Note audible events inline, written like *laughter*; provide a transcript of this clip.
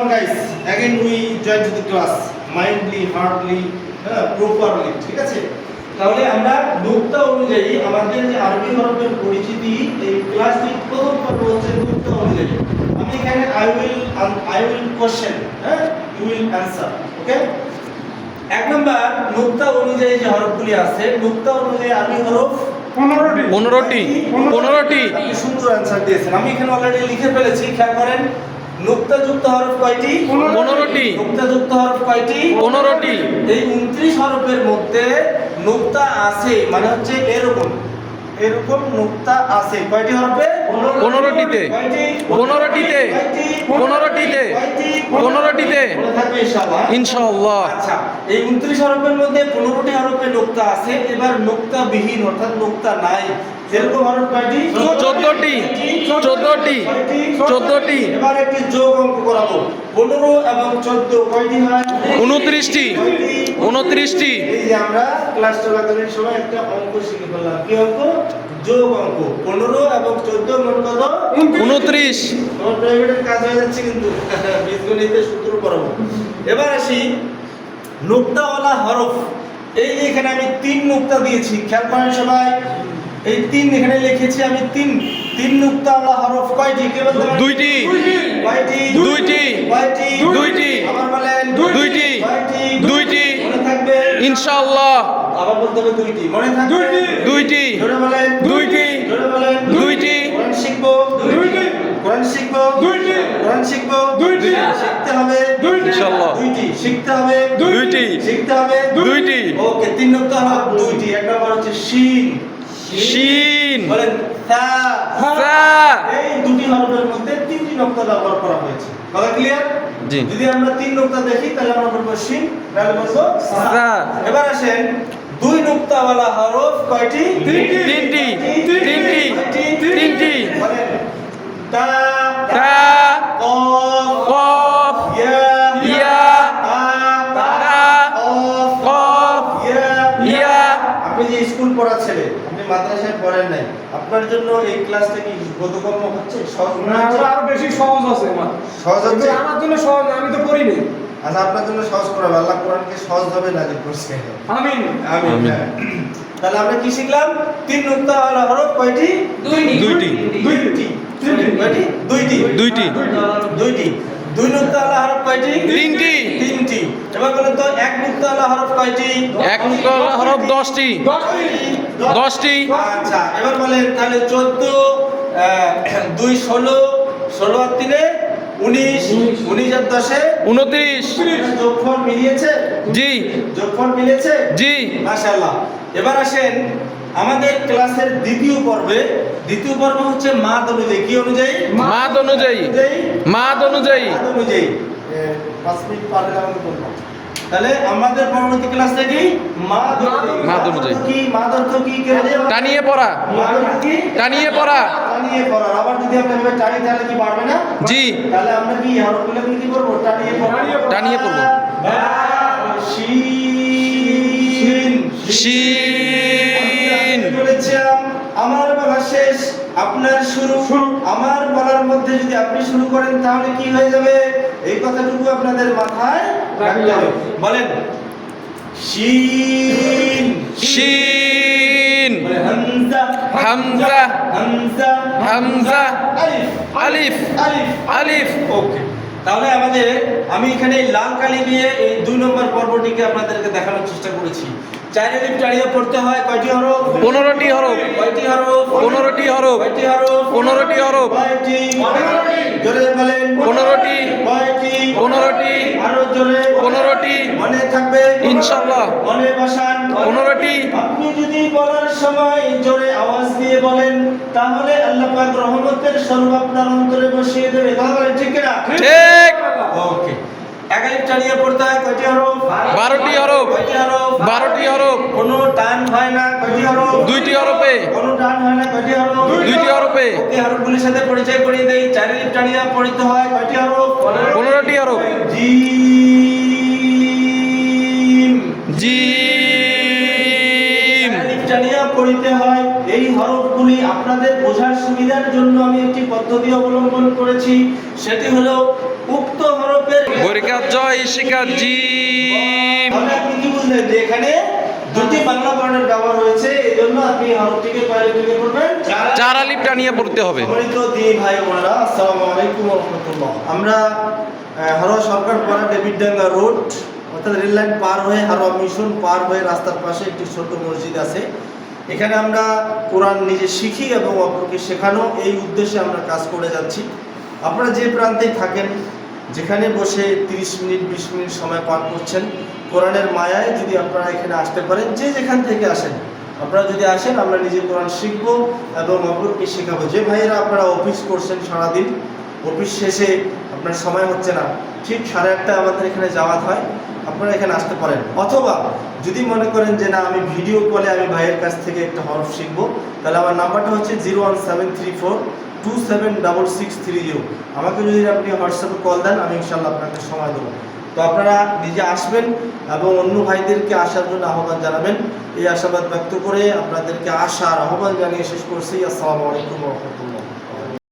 again we join to the class mindly heartily হ্যাঁ ঠিক আছে? তাহলে আমরা নুক্তা অনুযায়ী আমাদের যে আরবি হরফের পরিচিতি এই ক্লাসটি প্রথম পর্ব হচ্ছে নুক্তা অনুযায়ী। আমি এখানে I will I will question হ্যাঁ? ইউ উইল অ্যানসার ওকে এক নম্বর নুক্তা অনুযায়ী যে হরফগুলি আছে নুক্তা অনুযায়ী আরবি হরফ পনেরোটি। পনেরোটি। পনেরোটি। সুন্দর অ্যানসার দিয়েছেন। আমি এখানে অলরেডি লিখে ফেলেছি খেয়াল করেন। নুক্তাযুক্ত হরফ কয়টি? পনেরোটি। নুক্তাযুক্ত হরফ কয়টি? পনেরোটি। এই উনত্রিশ হরফের মধ্যে নুক্তা আছে মানে হচ্ছে এরকম। এরকম নুক্তা আছে। কয়টি হরফে? পনেরোটিতে। পনেরোটিতে। পনেরোটিতে। পনেরোটিতে। ইনশাআল্লাহ। আচ্ছা এই উনত্রিশ হরফের মধ্যে পনেরোটি হরফে নোক্তা আছে এবার নোক্তা বিহীন অর্থাৎ নোক্তা নাই। এরকম হরফ কয়টি চোদ্দটি চোদ্দটি চোদ্দটি। এবার একটি যোগ অঙ্ক করাবো। পনেরো এবং চোদ্দ কয়টি হয়? উনত্রিশটি উনত্রিশটি। এই যে আমরা ক্লাস চলাকালীন সময় একটা অঙ্ক শিখে ফেললাম কি অঙ্ক? যোগ অঙ্ক। পনেরো এবং চোদ্দ মোট কত? উনত্রিশ। তোমার প্রাইভেটের কাজ হয়ে যাচ্ছে কিন্তু। *laughs* বীজগণিতের সূত্র পড়াবো। এবার আসি নোক্তাওয়ালা হরফ। এই এখানে আমি তিন নোক্তা দিয়েছি। খেয়াল করেন সবাই। এই তিন এখানে লিখেছি আমি তিন তিন নোক্তাওয়ালা হরফ কয়টি? কে বলতে? দুইটি। কয়টি? দুইটি। কয়টি? দুইটি। আবার বলেন দুইটি। কয়টি? দুইটি। মনে থাকবে? ইনশাআল্লাহ। আবার বলতে হবে দুইটি। মনে থাকবে? দুইটি। দুইটি। জোরে বলেন। দুইটি। ধরে বলেন। দুইটি। কোরআন শিখব? দুইটি। কোরআন শিখব? দুইটি। কোরআন শিখব? দুইটি। শিখতে হবে? দুইটি। ইনশাআল্লাহ। দুইটি। শিখতে হবে? দুইটি। শিখতে হবে? দুইটি। ওকে তিন নম্বর হলো দুইটি। এক নম্বর হচ্ছে শিন। শিন। বলেন তা সা এই দুটি হরফের মধ্যে তিনটি নক্তা ব্যবহার করা হয়েছে। কথা ক্লিয়ার জি। যদি আমরা তিন নক্তা দেখি তাহলে আমরা বলব শিন তাহলে বলব সা সা। এবার আসেন দুই নক্তাওয়ালা হরফ কয়টি? তিনটি। তিনটি। তিনটি। তিনটি। তিনটি বলেন তা তা কফ। কফ। ইয়া। ইয়া। তা। তা। কফ। কফ। ইয়া। ইয়া। আপনি যে স্কুল পড়া ছেলে আপনি মাদ্রাসায় পড়েন নাই আপনার জন্য এই ক্লাসটা কি বোধগম্য হচ্ছে? সহজ না? আরও বেশি সহজ আছে আমার। সহজ হচ্ছে আমার জন্য সহজ আমি তো পড়ি নি আচ্ছা আপনার জন্য সহজ করাবে। আল্লাহ কোরআনকে সহজভাবে নাজিল করছে। আমিন। আমিন আমিন। হ্যাঁ। তাহলে আমরা কি শিখলাম? তিন নুক্তা ওয়ালা হরফ কয়টি? দুইটি। দুইটি। কয়টি? দুইটি। দুইটি। দুইটি। দুই নুক্তা ওয়ালা হরফ কয়টি? তিনটি। এবার বলেন তো এক নুক্তা ওয়ালা হরফ কয়টি? এক হরফ দশটি। দশটি। দশটি আচ্ছা এবার বলেন তাহলে চোদ্দ দুই ষোলো ষোলো আর তিনে উনিশ উনিশ। আর দশে উনত্রিশ। যোগফল মিলিয়েছে? জি। যোগফল মিলেছে জি। মাশাআল্লাহ। এবার আসেন আমাদের ক্লাসের দ্বিতীয় পর্বে। দ্বিতীয় পর্ব হচ্ছে মাদ অনুযায়ী। কি অনুযায়ী? মাদ অনুযায়ী। মাদ অনুযায়ী। মাদ অনুযায়ী। পাঁচ মিনিট পারলে তাহলে আমাদের পরবর্তী ক্লাসটা কি? মাদ অনুযায়ী মাদ অনুযায়ী। অর্থ কি মাদ অর্থ কি টানিয়ে পড়া। টানিয়ে পড়া। টানিয়ে পড়া। আবার যদি আমরা এভাবে টানি তাহলে কি পারবে না? জি। তাহলে আমরা কি হরফগুলো কি করব? টানিয়ে পড়ব। টানিয়ে পড়ব। শিন শিন। আমার বলা শেষ আপনার শুরু। আমার বলার মধ্যে যদি আপনি শুরু করেন তাহলে কি হয়ে যাবে? এই কথাটুকু আপনাদের মাথায় বলেন শিন শিন। হামজা হামজা হামজা হামজা আলিফ আলিফ আলিফ ওকে। তাহলে আমাদের আমি এখানে এই লাল কালি দিয়ে এই দুই নম্বর পর্বটিকে আপনাদেরকে দেখানোর চেষ্টা করেছি। চার আলিফ টাড়িয়ে পড়তে হয় কয়টি হরফ? পনেরোটি হরফ। কয়টি হরফ? পনেরোটি হরফ। কয়টি হরফ? পনেরোটি হরফ। কয়টি? জোরে বলেন। পনেরোটি। কয়টি? পনেরোটি। আরও জোরে। ইনশাআল্লাহ। মনে বসান পনেরোটি। আপনি যদি বলার সময় জোরে আওয়াজ দিয়ে বলেন তাহলে আল্লাহ পাক রহমতের স্বরূপ আপনার অন্তরে বসিয়ে দেবে। কথা বলেন ঠিক না ঠিক। ওকে। একালিপ টানিয়ে পড়তে হয় কয়টি হরফ? বারোটি হরফ। কয়টি হরফ? বারোটি হরফ। কোনো টান হয় না কয়টি হরফ? দুইটি হরফে। কোনো টান হয় না কয়টি হরফ? দুইটি হরফে। ওকে হরফগুলির সাথে পরিচয় করিয়ে দেই। চারি লিপ টানিয়ে পড়তে হয় কয়টি হরফ? পনেরোটি হরফ। জিম আলিফ পড়িতে হয়। এই হরফগুলি আপনাদের বোঝার সুবিধার জন্য আমি একটি পদ্ধতি অবলম্বন করেছি। সেটি হলো উক্ত হরফের কি বুঝলেন যে এখানে দুটি বাংলা বর্ণের ব্যবহার হয়েছে। এই জন্য আপনি হরফটিকে পায়ে লিখে পড়বেন। চার আলিফ টানিয়ে পড়তে হবে। সম্মানিত দিনী ভাই বোনেরা আসসালামু আলাইকুম ওয়া রাহমাতুল্লাহ। আমরা হারোয়া সরকার পাড়া ডেভিডডাঙ্গা রোড অর্থাৎ রেল লাইন পার হয়ে হারোয়া মিশন পার হয়ে রাস্তার পাশে একটি ছোট মসজিদ আছে। এখানে আমরা কোরআন নিজে শিখি এবং অপরকে শেখানো, এই উদ্দেশ্যে আমরা কাজ করে যাচ্ছি। আপনারা যে প্রান্তেই থাকেন, যেখানে বসে 30 মিনিট, বিশ মিনিট সময় পার করছেন, কোরআনের মায়ায় যদি আপনারা এখানে আসতে পারেন, যে যেখান থেকে আসেন, আপনারা যদি আসেন, আমরা নিজে কোরআন শিখব এবং অপরকে শেখাবো। যে ভাইয়েরা আপনারা অফিস করছেন সারাদিন, অফিস শেষে আপনার সময় হচ্ছে না, ঠিক সাড়ে আটটায় আমাদের এখানে যাওয়া হয়। আপনারা এখানে আসতে পারেন। অথবা যদি মনে করেন যে না, আমি ভিডিও কলে আমি ভাইয়ের কাছ থেকে একটা হরফ শিখব, তাহলে আমার নাম্বারটা হচ্ছে zero one seven three four two seven double six three zero আমাকে যদি আপনি হোয়াটসঅ্যাপে কল দেন, আমি ইনশাল্লাহ আপনাকে সময় দেবো। তো আপনারা নিজে আসবেন এবং অন্য ভাইদেরকে আসার জন্য আহ্বান জানাবেন। এই আশাবাদ ব্যক্ত করে আপনাদেরকে আসার আহ্বান জানিয়ে শেষ করছি। আসসালামু আলাইকুম রহমতুল্লাহ।